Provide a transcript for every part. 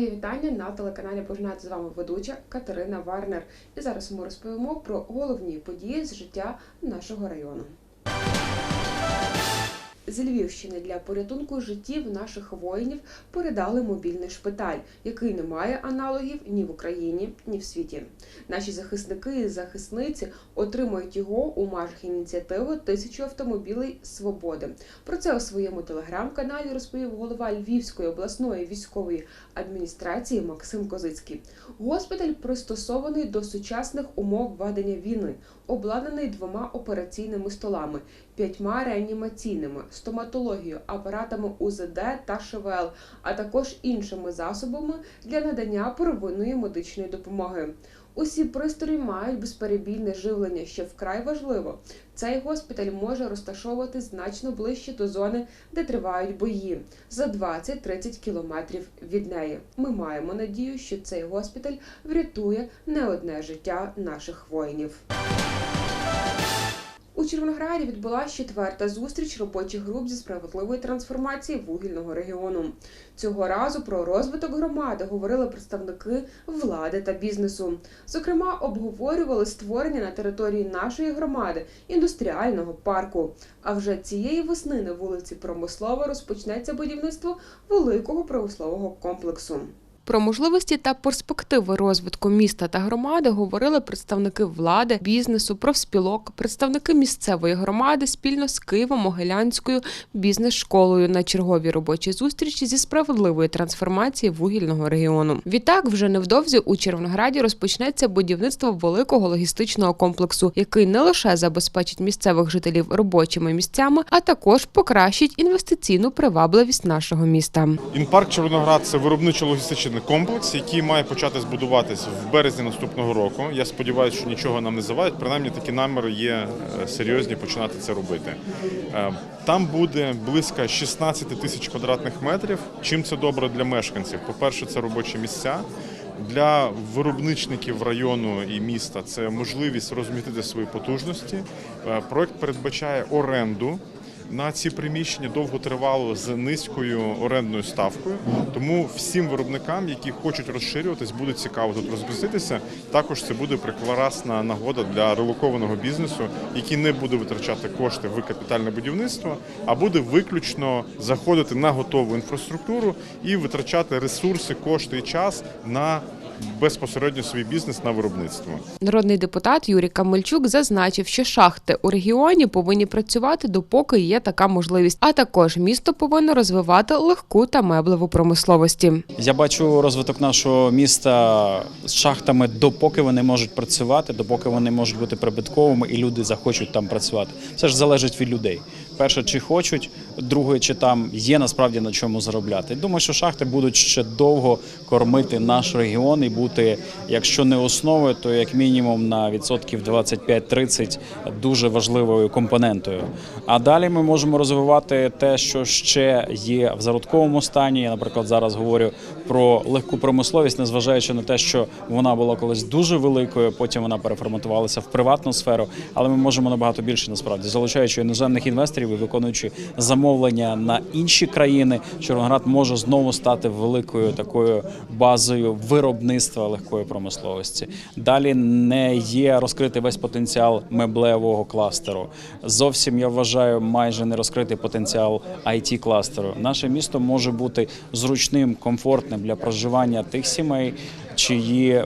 Моє вітання на телеканалі Пожинати з вами ведуча Катерина Варнер. І зараз ми розповімо про головні події з життя нашого району. З Львівщини для порятунку життів наших воїнів передали мобільний шпиталь, який не має аналогів ні в Україні, ні в світі. Наші захисники і захисниці отримують його у межах ініціативи Тисячу автомобілей свободи. Про це у своєму телеграм-каналі розповів голова Львівської обласної військової адміністрації Максим Козицький. Госпіталь пристосований до сучасних умов ведення війни, обладнаний двома операційними столами, п'ятьма реанімаційними, стоматологією, апаратами УЗД та ШВЛ, а також іншими засобами для надання первинної медичної допомоги. Усі пристрої мають безперебійне живлення, що вкрай важливо. Цей госпіталь може розташовувати значно ближче до зони, де тривають бої, за 20-30 кілометрів від неї. Ми маємо надію, що цей госпіталь врятує не одне життя наших воїнів. У Червонограді відбулася четверта зустріч робочих груп зі справедливої трансформації вугільного регіону. Цього разу про розвиток громади говорили представники влади та бізнесу. Зокрема, обговорювали створення на території нашої громади індустріального парку. А вже цієї весни на вулиці Промислова розпочнеться будівництво великого промислового комплексу. Про можливості та перспективи розвитку міста та громади говорили представники влади, бізнесу, профспілок, представники місцевої громади спільно з Києво-Могилянською бізнес-школою на черговій робочій зустрічі зі справедливої трансформації вугільного регіону. Відтак, вже невдовзі у Червонограді розпочнеться будівництво великого логістичного комплексу, який не лише забезпечить місцевих жителів робочими місцями, а також покращить інвестиційну привабливість нашого міста. Інпарк Червоноград це виробничо-логістичний комплекс, який має почати збудуватись в березні наступного року. Я сподіваюся, що нічого нам не завадить. Принаймні такі наміри є е, серйозні починати це робити. Е, Там буде близько 16 тисяч квадратних метрів. Чим це добре для мешканців? По-перше, це робочі місця. Для виробничників району і міста це можливість розмістити свої потужності. Е, Проект передбачає оренду на ці приміщення довготривало з низькою орендною ставкою. Тому всім виробникам, які хочуть розширюватись, буде цікаво тут розміститися. Також це буде прекрасна нагода для релокованого бізнесу, який не буде витрачати кошти в капітальне будівництво, а буде виключно заходити на готову інфраструктуру і витрачати ресурси, кошти і час на безпосередньо свій бізнес на виробництво. Народний депутат Юрій Камельчук зазначив, що шахти у регіоні повинні працювати допоки є така можливість. А також місто повинно розвивати легку та меблеву промисловості. Я бачу розвиток нашого міста з шахтами, допоки вони можуть працювати, допоки вони можуть бути прибутковими, і люди захочуть там працювати. Це ж залежить від людей. Перше, чи хочуть, друге, чи там є насправді на чому заробляти. Думаю, що шахти будуть ще довго кормити наш регіон і бути, якщо не основою, то як мінімум на відсотків 25-30 дуже важливою компонентою. А далі ми можемо розвивати те, що ще є в зародковому стані. Я, наприклад, зараз говорю про легку промисловість, незважаючи на те, що вона була колись дуже великою, потім вона переформатувалася в приватну сферу. Але ми можемо набагато більше насправді залучаючи іноземних інвесторів і виконуючи замовлення на інші країни. Червоноград може знову стати великою такою базою виробництва легкої промисловості. Далі не є розкритий весь потенціал меблевого кластеру. Зовсім я вважаю, майже не розкритий потенціал it кластеру. Наше місто може бути зручним, комфортним для проживання тих сімей, чиї е,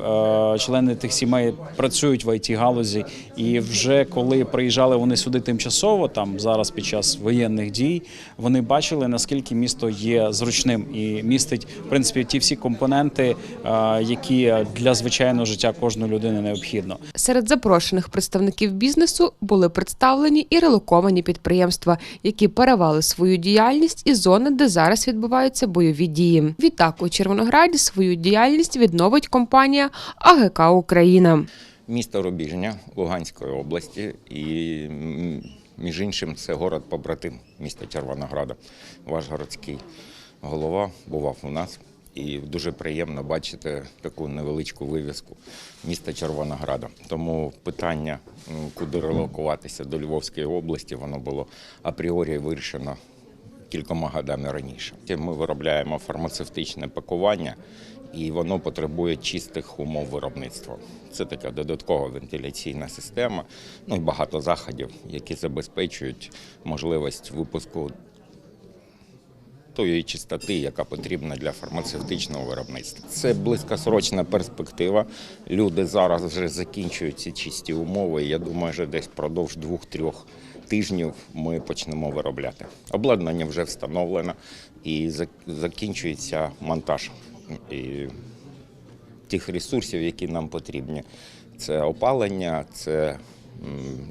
члени тих сімей працюють в it галузі, і вже коли приїжджали вони сюди тимчасово, там зараз під час воєнних дій, вони бачили наскільки місто є зручним і містить в принципі ті всі компоненти, е, які для звичайного життя кожної людини необхідно. Серед запрошених представників бізнесу були представлені і релоковані підприємства, які перевели свою діяльність із зони, де зараз відбуваються бойові дії. Відтак у Червонограді свою діяльність відновить компанія АГК Україна. Місто Рубіжня Луганської області, і між іншим це город побратим міста Червонограда. Ваш городський голова бував у нас. І дуже приємно бачити таку невеличку вивіску міста Червонограда. Тому питання, куди релокуватися до Львовської області, воно було апріорі вирішено кількома годами раніше. Ми виробляємо фармацевтичне пакування і воно потребує чистих умов виробництва. Це така додаткова вентиляційна система, ну і багато заходів, які забезпечують можливість випуску тої чистоти, яка потрібна для фармацевтичного виробництва. Це близькосрочна перспектива. Люди зараз вже закінчують ці чисті умови. Я думаю, що десь впродовж двох-трьох тижнів ми почнемо виробляти. Обладнання вже встановлено і закінчується монтаж. І тих ресурсів, які нам потрібні. Це опалення, це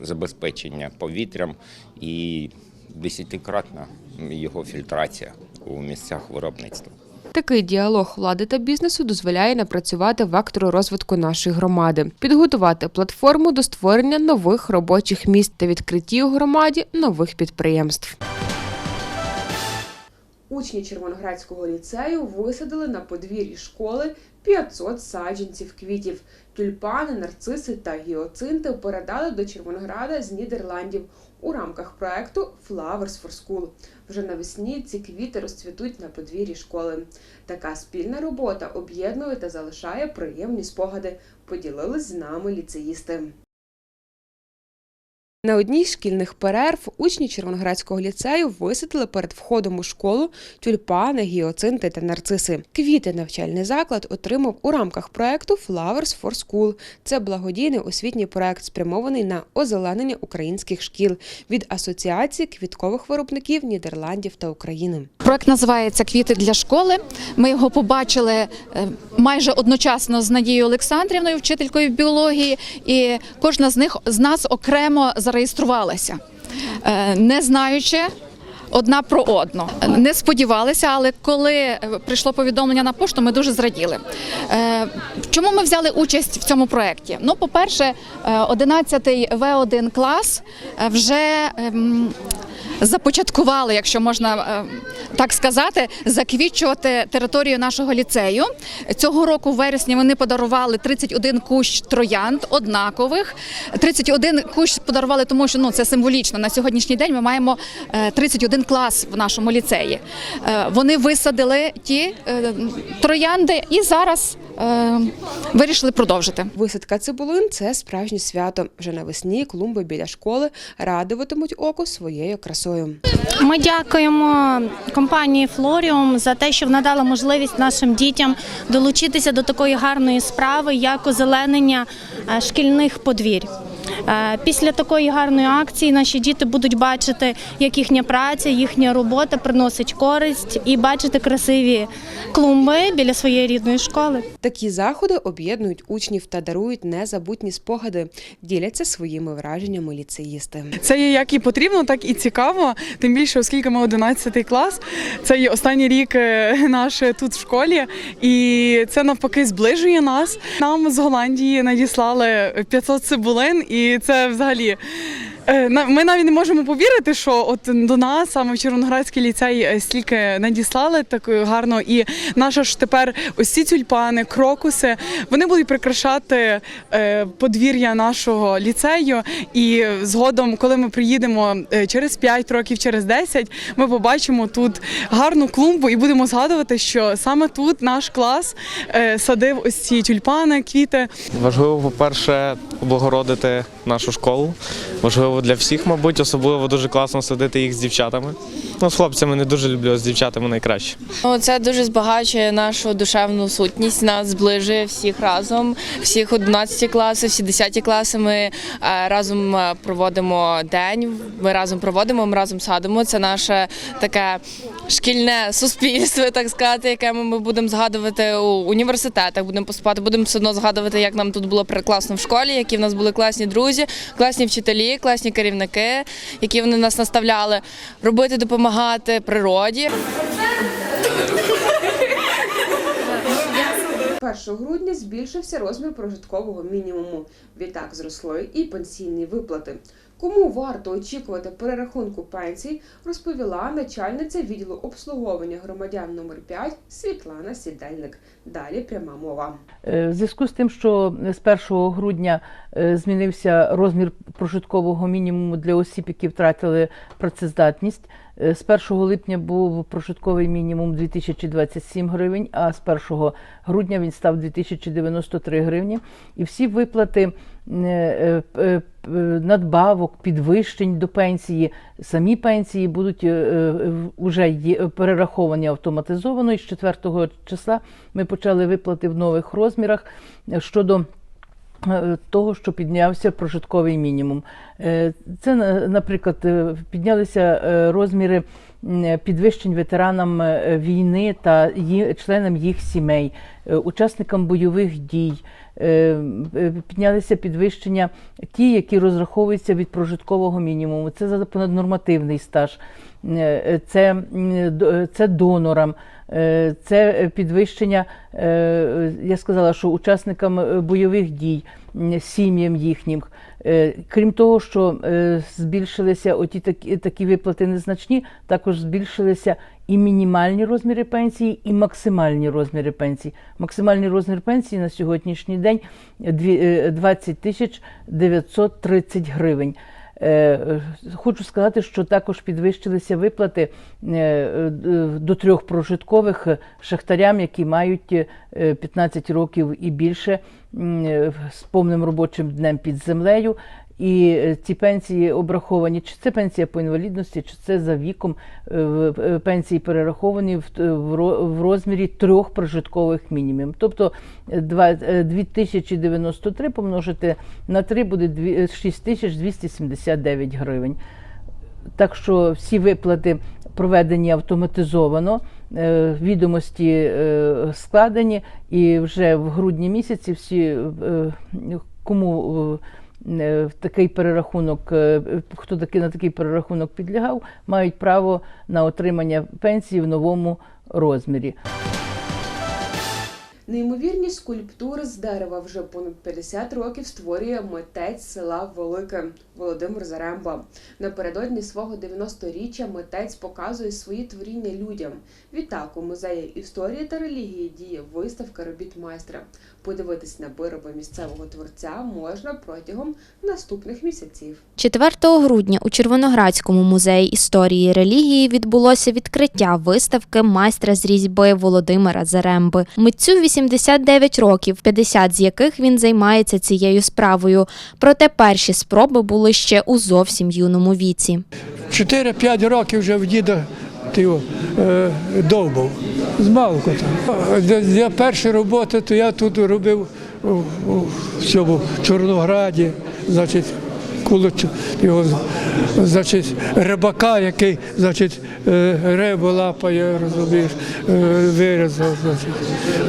забезпечення повітрям і десятикратна його фільтрація у місцях виробництва. Такий діалог влади та бізнесу дозволяє напрацювати вектору розвитку нашої громади, підготувати платформу до створення нових робочих місць та відкритті у громаді нових підприємств. Учні Червоноградського ліцею висадили на подвір'ї школи 500 саджанців квітів. Тюльпани, нарциси та гіоцинти передали до Червонограда з Нідерландів у рамках проекту Flowers for School. Вже навесні ці квіти розцвітуть на подвір'ї школи. Така спільна робота об'єднує та залишає приємні спогади. Поділились з нами ліцеїсти. На одній з шкільних перерв учні Червоноградського ліцею висадили перед входом у школу тюльпани, гіоцинти та нарциси. Квіти навчальний заклад отримав у рамках проекту Flowers for School. Це благодійний освітній проект, спрямований на озеленення українських шкіл від Асоціації квіткових виробників Нідерландів та України. Проект називається Квіти для школи. Ми його побачили е, майже одночасно з Надією Олександрівною, вчителькою біології, і кожна з них з нас окремо зареєструвалася, е, не знаючи одна про одну. Не сподівалися, але коли е, прийшло повідомлення на пошту, ми дуже зраділи. Е, чому ми взяли участь в цьому проєкті? Ну, по-перше, е, 11-й В1 клас вже ем, започаткували, якщо можна так сказати, заквітчувати територію нашого ліцею. Цього року, в вересні, вони подарували 31 кущ троянд однакових. 31 кущ подарували, тому що ну це символічно. На сьогоднішній день ми маємо 31 клас в нашому ліцеї. Е, вони висадили ті е, троянди і зараз е, вирішили продовжити. Висадка цибулин це справжнє свято. Вже навесні клумби біля школи радуватимуть око своєю красою. Ми дякуємо компанії Флоріум за те, що вона дала можливість нашим дітям долучитися до такої гарної справи, як озеленення шкільних подвір'їв. Е, Після такої гарної акції наші діти будуть бачити, як їхня праця, їхня робота приносить користь і бачити красиві клумби біля своєї рідної школи. Такі заходи об'єднують учнів та дарують незабутні спогади, діляться своїми враженнями ліцеїсти. Це є як і потрібно, так і цікаво. Тим більше, оскільки ми 11 клас, це є останній рік е, наш тут в школі, і це навпаки зближує нас. Нам з Голландії надіслали 500 цибулин, і це взагалі. Е, Ми навіть не можемо повірити, що от до нас саме в Червоноградський ліцей е, стільки надіслали так е, гарно. І наша ж тепер ось ці тюльпани, крокуси, вони будуть прикрашати подвір'я нашого ліцею. І згодом, коли ми приїдемо через 5 років, через 10, ми побачимо тут гарну клумбу і будемо згадувати, що саме тут наш клас садив ось ці тюльпани, квіти. Важливо, по-перше, облагородити нашу школу. Важливо для всіх, мабуть, особливо дуже класно садити їх з дівчатами. Ну, з хлопцями не дуже люблю, а з дівчатами найкраще. Ну, Це дуже збагачує нашу душевну сутність, нас зближує всіх разом, всіх 11 класи, всі 10 класи. Ми е, разом е, проводимо день, ми разом проводимо, ми разом садимо. Це наше таке шкільне суспільство, так сказати, яке ми, будемо згадувати у університетах, будемо поступати, будемо все одно згадувати, як нам тут було прекрасно в школі, які в нас були класні друзі, класні вчителі, класні керівники, які вони нас наставляли робити, допомагати природі. 1 грудня збільшився розмір прожиткового мінімуму. Відтак зросли і пенсійні виплати. Кому варто очікувати перерахунку пенсій, розповіла начальниця відділу обслуговування громадян номер 5 Світлана Сідельник. Далі пряма мова. Е, В зв'язку з тим, що з 1 грудня е, змінився розмір прожиткового мінімуму для осіб, які втратили працездатність, З 1 липня був прожитковий мінімум 2027 гривень, а з 1 грудня він став 2093 гривні. І всі виплати е, е, е, е, надбавок, підвищень до пенсії, самі пенсії будуть вже перераховані автоматизовано. І з 4 числа ми почали виплати в нових розмірах е, щодо е, того, що піднявся прожитковий мінімум. Е, Це, на- наприклад, е, піднялися е, розміри підвищень ветеранам е, війни та членам їх сімей, е, учасникам бойових дій. Е, е, Піднялися підвищення ті, які розраховуються від прожиткового мінімуму. Це за понаднормативний стаж, Е, це, е, це донорам. Е, Це підвищення, е, я сказала, що учасникам бойових дій, сім'ям їхнім. Крім того, що збільшилися оті такі, такі виплати незначні, також збільшилися і мінімальні розміри пенсії, і максимальні розміри пенсії. Максимальний розмір пенсії на сьогоднішній день дві- е, 20 тисяч 930 гривень. Е, е, Хочу сказати, що також підвищилися виплати е, до трьох прожиткових шахтарям, які мають е, 15 років і більше з повним робочим днем під землею. І е, ці пенсії обраховані, чи це пенсія по інвалідності, чи це за віком. е, е, Пенсії перераховані в, розмірі трьох прожиткових мінімумів. Тобто е, два- е, 2093 помножити на 3 буде дві- е, 6279 гривень. Так що всі виплати проведені автоматизовано, відомості складені, і вже в грудні місяці всі, кому в такий перерахунок, е, хто таки на такий перерахунок підлягав, мають право на отримання пенсії в новому розмірі. Неймовірні скульптури з дерева вже понад 50 років створює митець села Велике Володимир Заремба. Напередодні свого 90-річчя митець показує свої творіння людям. Відтак у музеї історії та релігії діє виставка робіт майстра. Подивитись на вироби місцевого творця можна протягом наступних місяців. 4 грудня у Червоноградському музеї історії і релігії відбулося відкриття виставки майстра з різьби Володимира Заремби. Митцю 89 років, 50 з яких він займається цією справою. Проте перші спроби були ще у зовсім юному віці. 4-5 років вже в діда е, довбав. З малку там. Для, першої роботи то я тут робив в цьому Чорнограді, значить, коло його, значить, рибака, який значить, е, рибу лапає, розумієш, е, вирізав. Значить.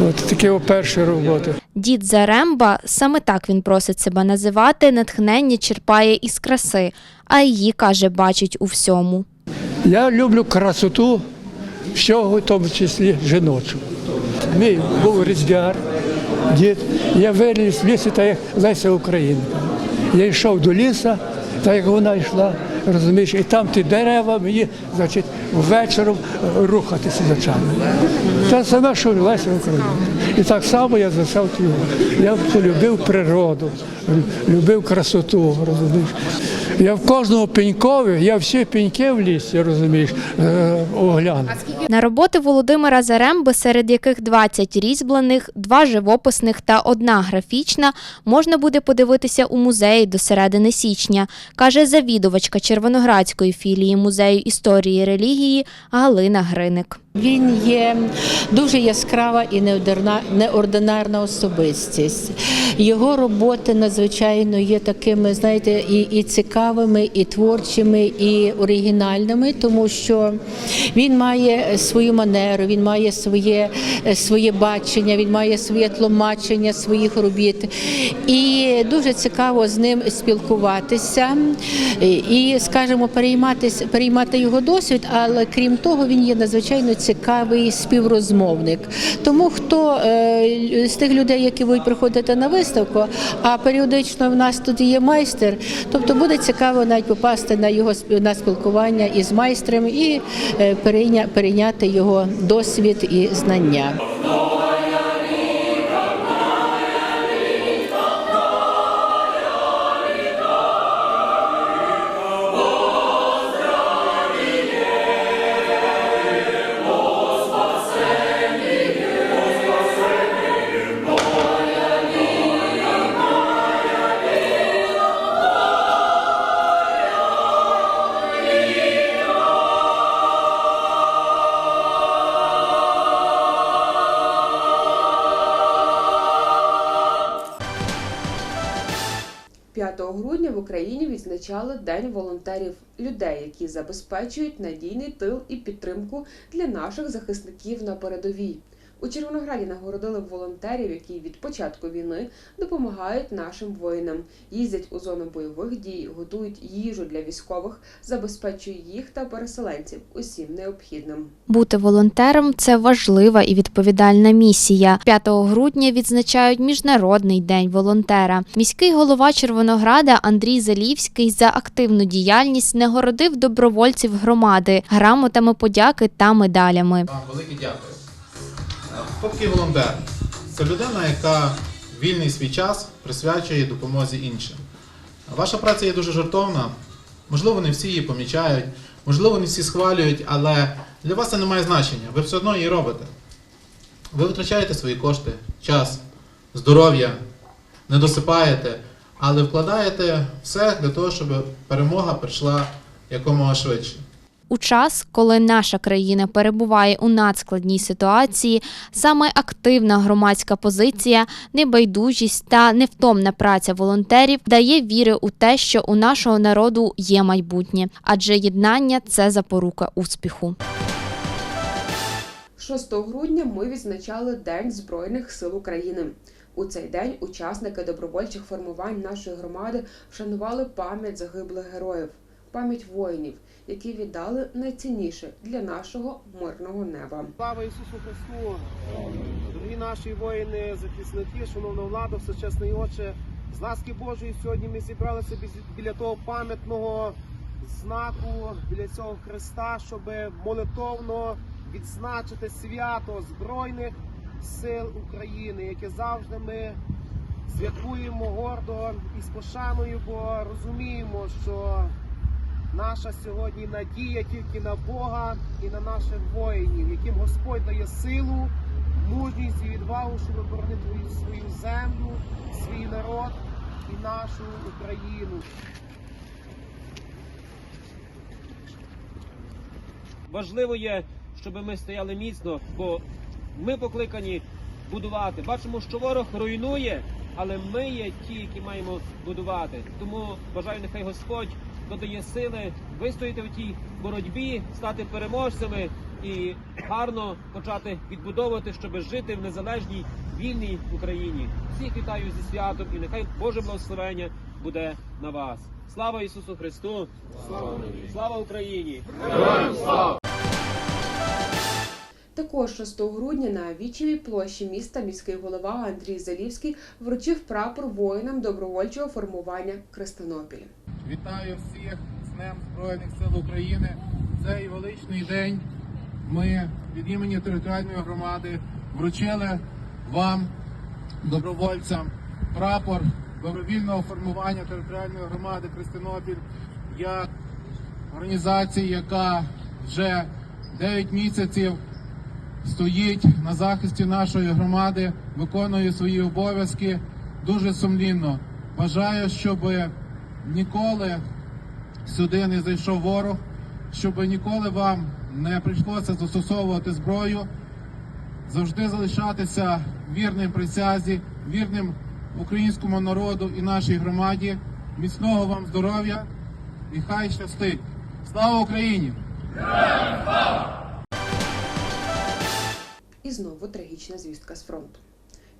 От такі перші роботи. Дід Заремба, саме так він просить себе називати, натхнення черпає із краси, а її каже, бачить у всьому. Я люблю красоту, всього, в тому числі жіночу. Мій був різдвяр, дід. Я виріс в лісі, та як Леся Українка. Я йшов до ліса, так як вона йшла, розумієш, і там ті дерева мені, значить, ввечером рухатися рухатися ночами. Те саме, що Леся Україні. І так само я зайшов його. Я полюбив природу, любив красоту, розумієш. Я в кожному пенькові, я всі пеньки в лісі, розумієш, е, огляну. На роботи Володимира Заремби, серед яких 20 різьблених, два живописних та одна графічна, можна буде подивитися у музеї до середини січня, каже завідувачка Червоноградської філії музею історії релігії Галина Гриник. Він є дуже яскрава і неординарна особистість. Його роботи надзвичайно є такими, знаєте, і, і цікавими, і творчими, і оригінальними, тому що він має свою манеру, він має своє, своє бачення, він має своє тлумачення своїх робіт. І дуже цікаво з ним спілкуватися і, скажімо, переймати його досвід, але крім того, він є надзвичайно цікавий співрозмовник. Тому хто е, з тих людей, які будуть приходити на виставку, а періодично в нас тут є майстер, тобто буде цікаво навіть попасти на його на спілкування із майстром і е, перейняти його досвід і знання. Відзначали День волонтерів людей, які забезпечують надійний тил і підтримку для наших захисників на передовій. У Червонограді нагородили волонтерів, які від початку війни допомагають нашим воїнам, їздять у зону бойових дій, готують їжу для військових, забезпечують їх та переселенців усім необхідним. Бути волонтером це важлива і відповідальна місія. 5 грудня відзначають Міжнародний день волонтера. Міський голова Червонограда Андрій Залівський за активну діяльність нагородив добровольців громади грамотами подяки та медалями. Велике дякую. Такий волонтер? Це людина, яка вільний свій час присвячує допомозі іншим. Ваша праця є дуже жартовна. Можливо, не всі її помічають, можливо, не всі схвалюють, але для вас це не має значення. Ви все одно її робите. Ви витрачаєте свої кошти, час, здоров'я, не досипаєте, але вкладаєте все для того, щоб перемога прийшла якомога швидше. У час, коли наша країна перебуває у надскладній ситуації, саме активна громадська позиція, небайдужість та невтомна праця волонтерів дає віри у те, що у нашого народу є майбутнє, адже єднання це запорука успіху. 6 грудня ми відзначали День Збройних сил України. У цей день учасники добровольчих формувань нашої громади вшанували пам'ять загиблих героїв, пам'ять воїнів, які віддали найцінніше для нашого мирного неба. Слава Ісусу Христу! Дорогі наші воїни, захисники, шановна влада, всечесний Отче, з ласки Божої сьогодні ми зібралися біля того пам'ятного знаку, біля цього Христа, щоб молитовно відзначити свято Збройних сил України, яке завжди ми святкуємо гордо і з пошаною, бо розуміємо, що Наша сьогодні надія тільки на Бога і на наших воїнів, яким Господь дає силу, мужність і відвагу, щоб боронити свою, свою землю, свій народ і нашу Україну. Важливо є, щоб ми стояли міцно, бо ми покликані будувати. Бачимо, що ворог руйнує, але ми є ті, які маємо будувати. Тому бажаю, нехай Господь додає сили вистояти в тій боротьбі, стати переможцями і гарно почати відбудовувати, щоб жити в незалежній вільній Україні. Всіх вітаю зі святом і нехай Боже благословення буде на вас. Слава Ісусу Христу! Слава, Слава Україні! Також 6 грудня на Вічевій площі міста міський голова Андрій Залівський вручив прапор воїнам добровольчого формування Крестонопіль. Вітаю всіх з Днем Збройних сил України. Цей величний день ми від імені територіальної громади вручили вам, добровольцям, прапор добровільного формування територіальної громади Христинопіль як організації, яка вже 9 місяців стоїть на захисті нашої громади, виконує свої обов'язки дуже сумлінно. Бажаю, щоб ніколи сюди не зайшов ворог, щоб ніколи вам не прийшлося застосовувати зброю, завжди залишатися вірним присязі, вірним українському народу і нашій громаді. Міцного вам здоров'я і хай щастить! Слава Україні! І знову трагічна звістка з фронту.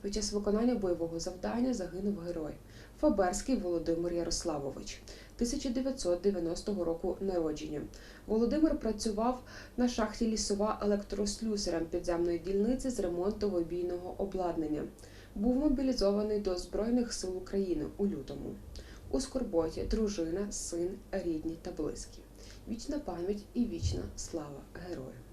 Під час виконання бойового завдання загинув герой Фаберський Володимир Ярославович, 1990 року народження. Володимир працював на шахті лісова електрослюсарем підземної дільниці з ремонту вибійного обладнання. Був мобілізований до Збройних сил України у лютому. У скорботі дружина, син, рідні та близькі. Вічна пам'ять і вічна слава герою.